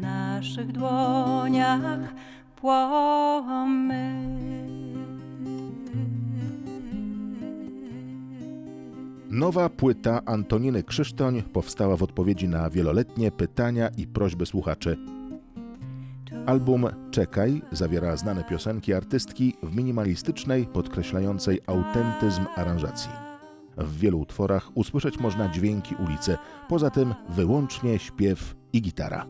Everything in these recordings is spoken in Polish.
naszych dłoniach płomy. Nowa płyta Antoniny Krzysztoń powstała w odpowiedzi na wieloletnie pytania i prośby słuchaczy. Album Czekaj zawiera znane piosenki artystki w minimalistycznej, podkreślającej autentyzm aranżacji. W wielu utworach usłyszeć można dźwięki ulicy, poza tym wyłącznie śpiew i gitara.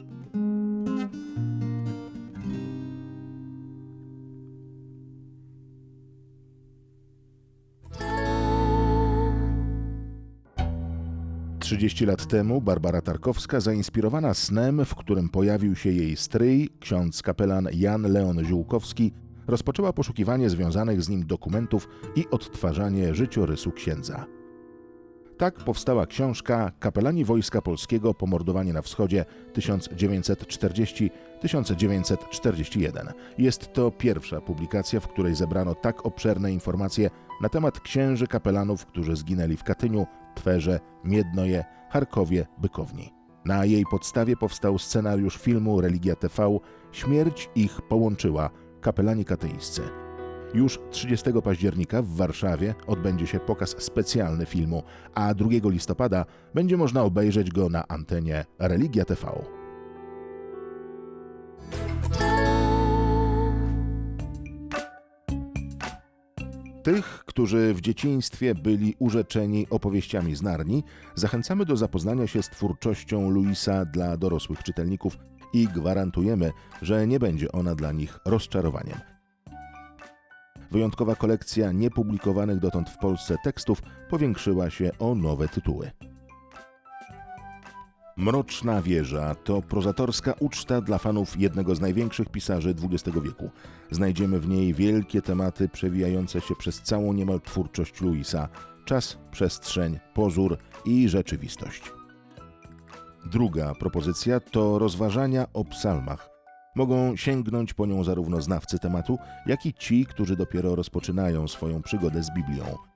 Trzydzieści lat temu Barbara Tarkowska, zainspirowana snem, w którym pojawił się jej stryj, ksiądz kapelan Jan Leon Ziółkowski, rozpoczęła poszukiwanie związanych z nim dokumentów i odtwarzanie życiorysu księdza. Tak powstała książka Kapelani Wojska Polskiego Pomordowanie na Wschodzie 1940-1941. Jest to pierwsza publikacja, w której zebrano tak obszerne informacje na temat księży kapelanów, którzy zginęli w Katyniu, Twerze, Miednoje, Charkowie, Bykowni. Na jej podstawie powstał scenariusz filmu Religia TV Śmierć ich połączyła kapelani katyńscy. Już 30 października w Warszawie odbędzie się pokaz specjalny filmu, a 2 listopada będzie można obejrzeć go na antenie Religia TV. Tych, którzy w dzieciństwie byli urzeczeni opowieściami z Narni, zachęcamy do zapoznania się z twórczością Luisa dla dorosłych czytelników i gwarantujemy, że nie będzie ona dla nich rozczarowaniem. Wyjątkowa kolekcja niepublikowanych dotąd w Polsce tekstów powiększyła się o nowe tytuły. Mroczna Wieża to prozatorska uczta dla fanów jednego z największych pisarzy XX wieku. Znajdziemy w niej wielkie tematy przewijające się przez całą niemal twórczość Luisa: czas, przestrzeń, pozór i rzeczywistość. Druga propozycja to rozważania o psalmach. Mogą sięgnąć po nią zarówno znawcy tematu, jak i ci, którzy dopiero rozpoczynają swoją przygodę z Biblią.